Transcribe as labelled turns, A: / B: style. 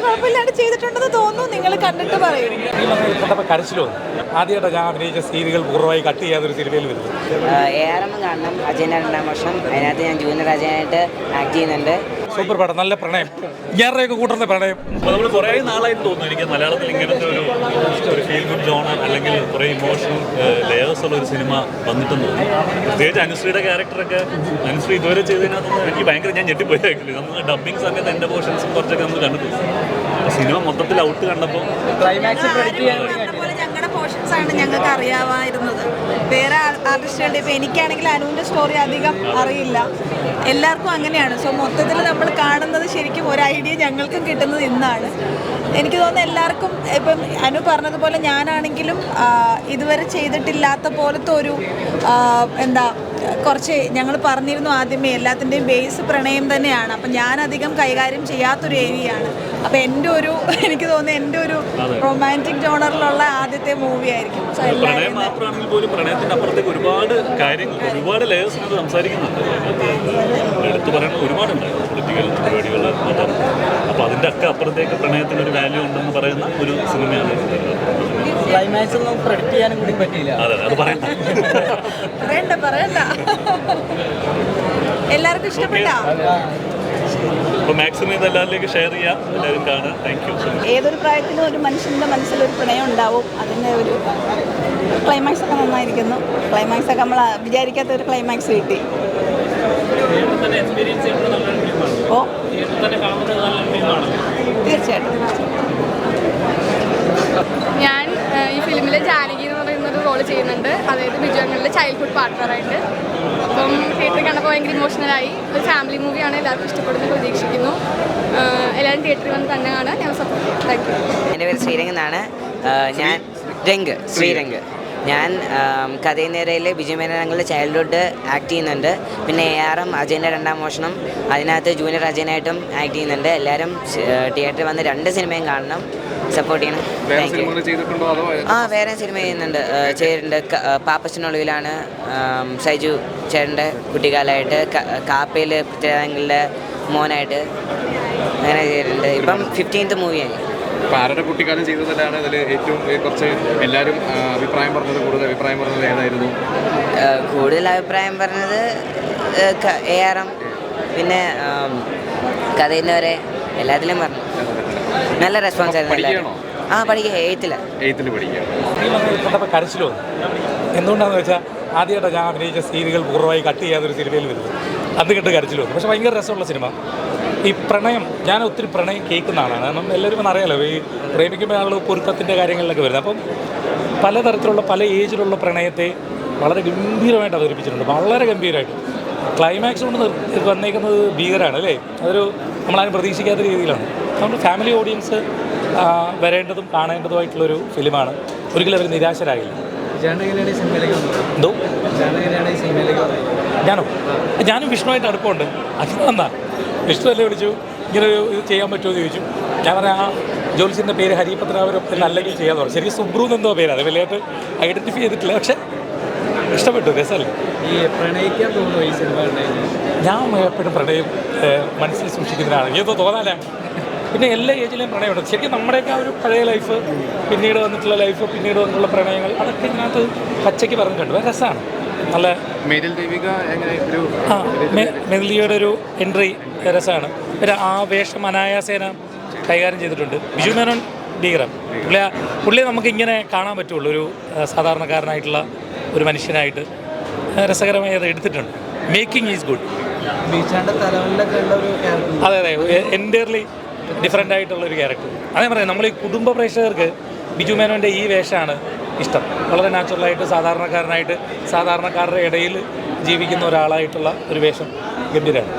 A: വലിയ കുഴപ്പമില്ലാണ്ട് ചെയ്തിട്ടുണ്ടെന്ന് തോന്നുന്നു. നിങ്ങൾ കണ്ടിട്ട് പറയും.
B: കരച്ചിലോ? ആദ്യമായിട്ട് ഞാൻ അഭിനയിച്ച സീനുകൾ പൂർണമായി കട്ട് ചെയ്യാതൊരു സിനിമയിൽ വരുന്നത്.
C: എ ആർ എം കാണണം. അജയന്റെ രണ്ടാം വർഷം. അതിനകത്ത് ഞാൻ ജൂനിയർ അജയനായിട്ട് ആക്ട് ചെയ്യുന്നുണ്ട്.
B: സൂപ്പർ പടം നല്ല പ്രണയം. ഞാറൊക്കെ കൂട്ടുന്ന പ്രണയം.
D: നമ്മൾ കുറേ നാളായി തോന്നുന്നു എനിക്ക് മലയാളത്തിൽ ഇങ്ങനത്തെ ഒരു ഒരു ഫീൽ ഗുഡ് ജോണർ അല്ലെങ്കിൽ കുറേ ഇമോഷണൽ ലെയേഴ്സ് ഉള്ള ഒരു സിനിമ വന്നിട്ടെന്ന് തോന്നുന്നു. പ്രത്യേകിച്ച് അനുശ്രീയുടെ ക്യാരക്ടറൊക്കെ അനുശ്രീ ഇതുവരെ ചെയ്തതിനകത്തൊന്നും എനിക്ക് ഭയങ്കര ഞാൻ ഞെട്ടിപ്പോയി ആക്ച്വലി നമ്മൾ ഡബിങ് സമയത്ത് എന്റെ പോർഷൻസും കുറച്ചൊക്കെ നമ്മൾ കണ്ടു സിനിമ മൊത്തത്തിൽ ഔട്ട് കണ്ടപ്പോൾ
A: ഞങ്ങളുടെ പോർഷൻസ് ആണ് ഞങ്ങൾക്ക് അറിയാമായിരുന്നത് വേറെ ആർട്ടിസ്റ്റുകളുടെ ഇപ്പം എനിക്കാണെങ്കിൽ അനുവിന്റെ സ്റ്റോറി അധികം അറിയില്ല. എല്ലാവർക്കും അങ്ങനെയാണ്. സോ മൊത്തത്തിൽ നമ്മൾ കാണുന്നത് ശരിക്കും ഒരു ഐഡിയ ഞങ്ങൾക്കും കിട്ടുന്നത് ഇന്നാണ്. എനിക്ക് തോന്നുന്നു എല്ലാവർക്കും ഇപ്പം അനു പറഞ്ഞതുപോലെ ഞാനാണെങ്കിലും ഇതുവരെ ചെയ്തിട്ടില്ലാത്ത പോലത്തെ ഒരു എന്താ കുറച്ച് ഞങ്ങൾ പറഞ്ഞിരുന്നു ആദ്യമേ എല്ലാത്തിന്റെയും ബേസ് പ്രണയം തന്നെയാണ്. അപ്പം ഞാനധികം കൈകാര്യം ചെയ്യാത്തൊരു ഏരിയയാണ് അപ്പം എന്റെ ഒരു എനിക്ക് തോന്നുന്നത് എന്റെ ഒരു റൊമാന്റിക് ജോണറിലുള്ള ആദ്യത്തെ മൂവി ആയിരിക്കും. സോ
D: പ്രണയം
A: എല്ലാവരും
D: മാത്രമാണെങ്കിൽ പോലും പ്രണയത്തിന്റെ അപ്പുറത്തേക്ക് ഒരുപാട് കാര്യങ്ങൾ ഒരുപാട് സംസാരിക്കുന്നുണ്ട്. എടുത്തു പറയുന്ന ഒരുപാടുണ്ട്. പൊളിറ്റിക്കൽ പരിപാടികൾ മതം. അപ്പോൾ അതിന്റെ ഒക്കെ അപ്പുറത്തേക്ക് പ്രണയത്തിന് ഒരു വാല്യൂ ഉണ്ടെന്ന് പറയുന്ന ഒരു സിനിമയാണ്
E: ക്ലൈമാക്സ് ഒന്നും പ്രൊഡിക്റ്റ് ചെയ്യാനും കൂടി പറ്റിയില്ല.
D: അതെ അത് പറയാം
A: പറയണ്ട പറയണ്ട. എല്ലാവർക്കും ഇഷ്ടപ്പെട്ടാ?
D: അപ്പോൾ മാക്സിമം ഇത് എല്ലാവരിലേക്ക് ഷെയർ ചെയ്യാം. എല്ലാവരും കാണുക. താങ്ക് യു സോ മച്ച്
A: ഏതൊരു പ്രായത്തിലും ഒരു മനുഷ്യന്റെ മനസ്സിലൊരു പ്രണയം ഉണ്ടാവും. അതിന്റെ ഒരു ക്ലൈമാക്സ് ഒക്കെ നന്നായിരിക്കുന്നു. ക്ലൈമാക്സ് ഒക്കെ നമ്മൾ വിചാരിക്കാത്ത ഒരു ക്ലൈമാക്സ് കിട്ടി. ഓ. തീർച്ചയായിട്ടും.
F: ഞാൻ ഈ ഫിലിമിൽ ജാനകി എന്ന് പറയുന്ന ഒരു റോൾ ചെയ്യുന്നുണ്ട്. അതായത് ബിജുവങ്ങളുടെ ചൈൽഡ്ഹുഡ് പാർട്ട്ണറായിട്ട് ഭയങ്കര ഇമോഷണലായി ഒരു ഫാമിലി മൂവിയാണ് എല്ലാവർക്കും ഇഷ്ടപ്പെടുന്നത് പ്രതീക്ഷിക്കുന്നു. എല്ലാവരും തിയേറ്ററിൽ വന്ന് തന്നെ കാണാൻ ഞാൻ സപ്പോർട്ട് താങ്ക് യു
C: എന്റെ പേര് ശ്രീരംഗ് എന്നാണ്. ഞാൻ രംഗ് ശ്രീരംഗ്. ഞാൻ കഥയിൽ വിജയമേനങ്ങളുടെ ചൈൽഡ്ഹുഡ് ആക്ട് ചെയ്യുന്നുണ്ട്. പിന്നെ എ ആർ എം അജയന്റെ രണ്ടാം മോഷണം. അതിനകത്ത് ജൂനിയർ അജയനായിട്ടും ആക്ട് ചെയ്യുന്നുണ്ട്. എല്ലാവരും തിയേറ്ററിൽ വന്ന് രണ്ട് സിനിമയും കാണണം. സപ്പോർട്ട് ചെയ്യണം. ആ വേറെ സിനിമ ചെയ്യുന്നുണ്ട്. ആ, പാപ്പച്ചനൊളിവിലാണ് സൈജു ചേട്ടന്റെ കുട്ടിക്കാലമായിട്ട് കാപ്പയിൽ പൃഥ്വിരാജങ്ങളുടെ മോനായിട്ട് അങ്ങനെ ചെയ്തിട്ടുണ്ട്. ഇപ്പം ഫിഫ്റ്റീൻത്ത് മൂവിയായി
G: ആരുടെ കുട്ടിക്കാലം ചെയ്തതിലാണ് ഇതിൽ ഏറ്റവും കുറച്ച് എല്ലാവരും അഭിപ്രായം പറഞ്ഞത് കൂടുതൽ അഭിപ്രായം പറഞ്ഞത് ഏതായിരുന്നു?
C: കൂടുതൽ അഭിപ്രായം പറഞ്ഞത് എ ആർ എം. പിന്നെ കഥയിന്നവരെ എല്ലാത്തിലും പറഞ്ഞു. നല്ല റെസ്പോൺസ് ആയിരുന്നു ആ പഠിക്കുക
G: എയ്ത്തിൽ പഠിക്കുക
B: കരച്ചിലോ എന്തുകൊണ്ടാണെന്ന് വെച്ചാൽ ആദ്യമായിട്ട് ഞാൻ അഭിനയിച്ച സീനുകൾ പൂർണമായി കട്ട് ചെയ്യാതൊരു സിനിമയിൽ വരുന്നത്. അത് കണ്ട് കരച്ചിലോ പക്ഷെ ഭയങ്കര രസമുള്ള സിനിമ. ഈ പ്രണയം ഞാൻ ഒത്തിരി പ്രണയം കേൾക്കുന്ന ആളാണ്. കാരണം എല്ലാവരും അറിയാലോ ഈ പ്രേമിക്കുമ്പോൾ ആളുകൾ പൊരുത്തത്തിന്റെ കാര്യങ്ങളിലൊക്കെ വരുന്നത്. അപ്പം പലതരത്തിലുള്ള പല ഏജിലുള്ള പ്രണയത്തെ വളരെ ഗംഭീരമായിട്ട് അവതരിപ്പിച്ചിട്ടുണ്ട്. വളരെ ഗംഭീരമായിട്ട്. ക്ലൈമാക്സ് കൊണ്ട് വന്നേക്കുന്നത് ഭീകരമാണ് അല്ലേ? അതൊരു നമ്മളാരും പ്രതീക്ഷിക്കാത്ത രീതിയിലാണ്. അതുകൊണ്ട് ഫാമിലി ഓഡിയൻസ് വരേണ്ടതും കാണേണ്ടതുമായിട്ടുള്ളൊരു ഫിലിമാണ്. ഒരിക്കലും അവർ നിരാശരാകില്ല എന്തോ? ഞാനോ? ഞാനും വിഷ്ണുവായിട്ട് അടുപ്പമുണ്ട്. അത് വന്നാ. വിഷ്ണു അല്ലേ വിളിച്ചു. ഇങ്ങനെ ഒരു ഇത് ചെയ്യാൻ പറ്റുമോ എന്ന് ചോദിച്ചു. ഞാൻ പറഞ്ഞ ആ ജോലിസിന്റെ പേര് ഹരിപത്രാവരം അല്ലെങ്കിൽ ചെയ്യാൻ തുടങ്ങി. ശരിക്കും സുബ്രു എന്നെന്തോ പേര്. അത് വലിയായിട്ട് ഐഡന്റിഫൈ ചെയ്തിട്ടില്ല. പക്ഷെ ഇഷ്ടപ്പെട്ടു. രസമല്ലേ?
E: ഈ പ്രണയിക്കാൻ തോന്നുന്നു ഈ സിനിമ
B: ഞാൻ എപ്പോഴും പ്രണയം മനസ്സിൽ സൂക്ഷിക്കുന്നതിനാണ് എനിക്കത് തോന്നാല പിന്നെ എല്ലാ ഏജിലെയും പ്രണയമുണ്ട്. ശരിക്കും നമ്മുടെയൊക്കെ ആ ഒരു പഴയ ലൈഫ് പിന്നീട് വന്നിട്ടുള്ള ലൈഫ് പിന്നീട് വന്നിട്ടുള്ള പ്രണയങ്ങൾ അതൊക്കെ ഇതിനകത്ത് പച്ചയ്ക്ക് പറഞ്ഞിട്ടുണ്ട് വേറെ രസമാണ്. നല്ല
G: മേരിൽ ദേവിക എങ്ങനെ ഒരു
B: ആ മെ- ഒരു എൻട്രി രസമാണ്. ഒരു ആ വേഷം അനായാസേന കൈകാര്യം ചെയ്തിട്ടുണ്ട്. ബിജു മേനോൻ ഭീകരം പുള്ളിയ പുള്ളിയെ നമുക്ക് ഇങ്ങനെ കാണാൻ പറ്റുള്ളൂ. ഒരു സാധാരണക്കാരനായിട്ടുള്ള ഒരു മനുഷ്യനായിട്ട്. രസകരമായി അത് എടുത്തിട്ടുണ്ട്. മേക്കിംഗ് ഈസ് ഗുഡ് അതെ അതെ. എന്റയർലി ഡിഫറെന്റ് ആയിട്ടുള്ള ഒരു ക്യാരക്ടർ അതേ പറയാം നമ്മൾ ഈ കുടുംബ പ്രേക്ഷകർക്ക് ബിജു മേനോന്റെ ഈ വേഷമാണ് ഇഷ്ടം. വളരെ നാച്ചുറലായിട്ട് സാധാരണക്കാരനായിട്ട് സാധാരണക്കാരുടെ ഇടയിൽ ജീവിക്കുന്ന ഒരാളായിട്ടുള്ള ഒരു വേഷം ഗംഭീരമാണ്